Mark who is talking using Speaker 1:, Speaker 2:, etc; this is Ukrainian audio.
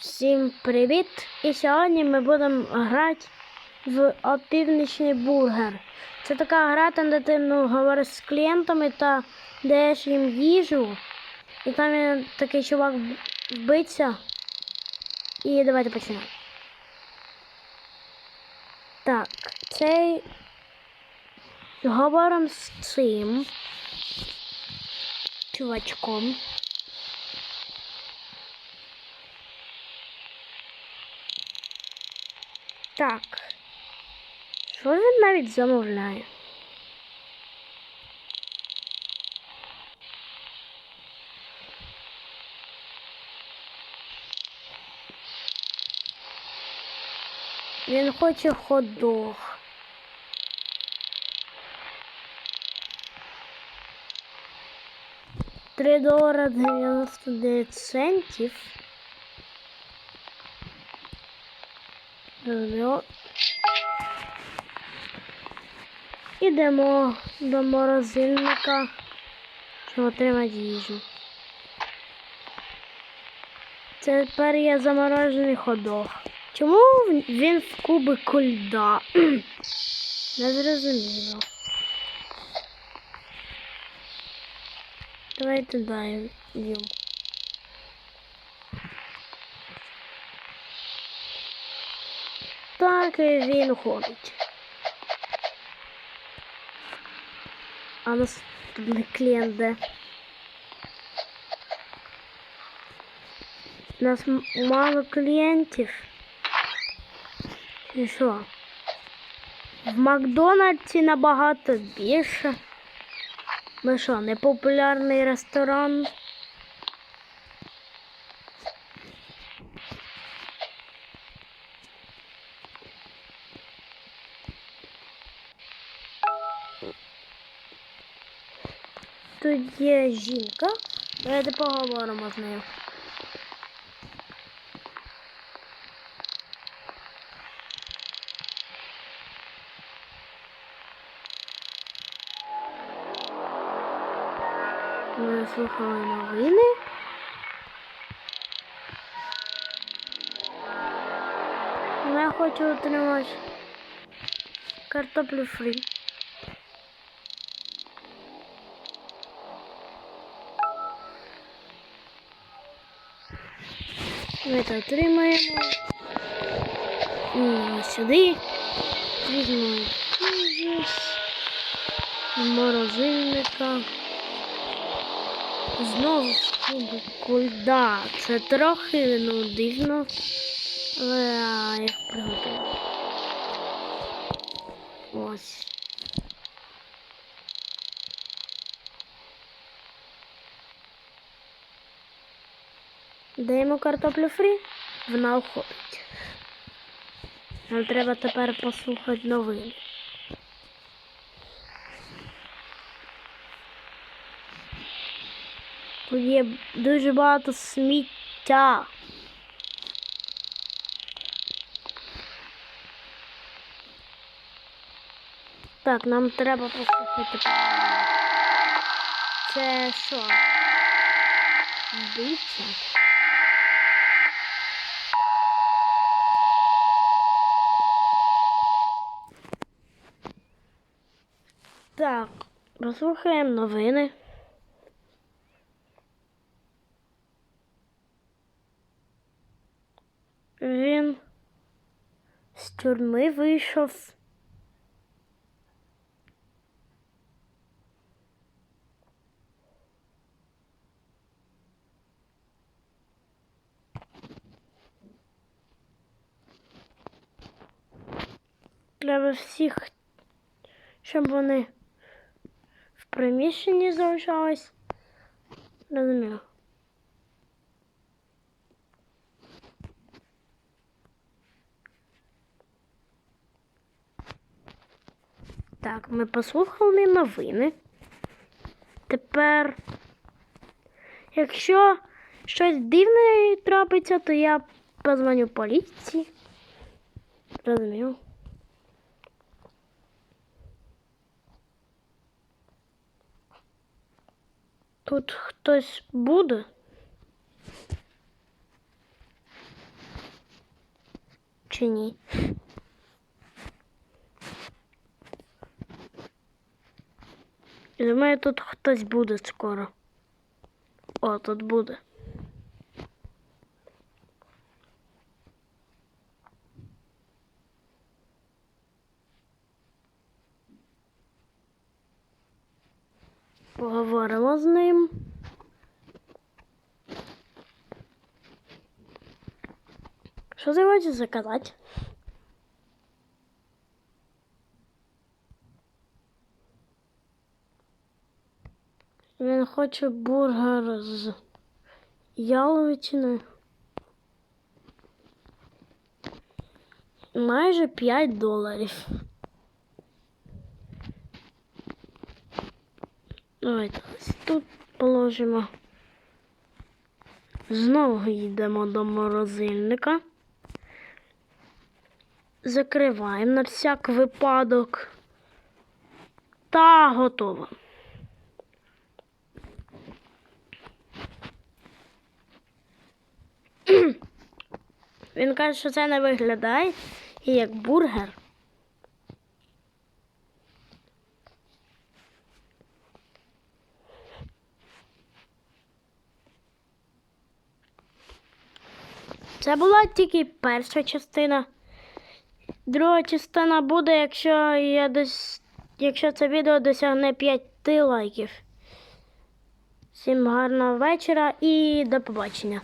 Speaker 1: Всім привіт! І сьогодні ми будемо грати в опівнічний бургер. Це така гра, там, де ти ну, говориш з клієнтами та даєш їм їжу. І там є такий чувак вбиться. І давайте почнемо. Так, цей говоримо з цим чувачком. Так. Що він навіть замовляє? Він хоче хот-дог. Три долара 99 центів. Зрозуміло. Ідемо до морозильника, щоб отримати їжу. Це тепер є заморожений ходок. Чому він в кубику льда? Не зрозуміло. Давайте дай Так він ходить. А наступний клієнт де? У нас мало клієнтів. І що? В Макдональдсі набагато більше. Ми що, непопулярний ресторан? Тут є жінка. Давайте поговоримо з нею. Ми слухали новини. Я хочу отримати картоплю фрі. Ми це отримаємо. І сюди візьмемо морозильника. Знову в кубику льда. Це трохи ну, дивно. Але я їх приготую. Ось. Даємо картоплю фрі, вона уходить. Нам треба тепер послухати новини. Тут є дуже багато сміття. Так, нам треба послухати. Це що? Вбивця? Так, послухаємо новини. Він з тюрми вийшов. Треба всіх, щоб вони приміщенні залишались. Розумію. Так, ми послухали новини. Тепер, якщо щось дивне трапиться, то я позвоню поліції. Розумію. Тут хтось буде? Чи ні? Думаю, тут хтось буде скоро. О, тут буде. Поговоримо з ним. Що ти хочеш заказати? Він хоче бургер з яловичиною. Майже 5 доларів. Давайте тут положимо. Знову йдемо до морозильника. Закриваємо на всяк випадок. Та готово. Він каже, що це не виглядає як бургер. Це була тільки перша частина. Друга частина буде, якщо я дос... якщо це відео досягне 5 лайків. Всім гарного вечора і до побачення.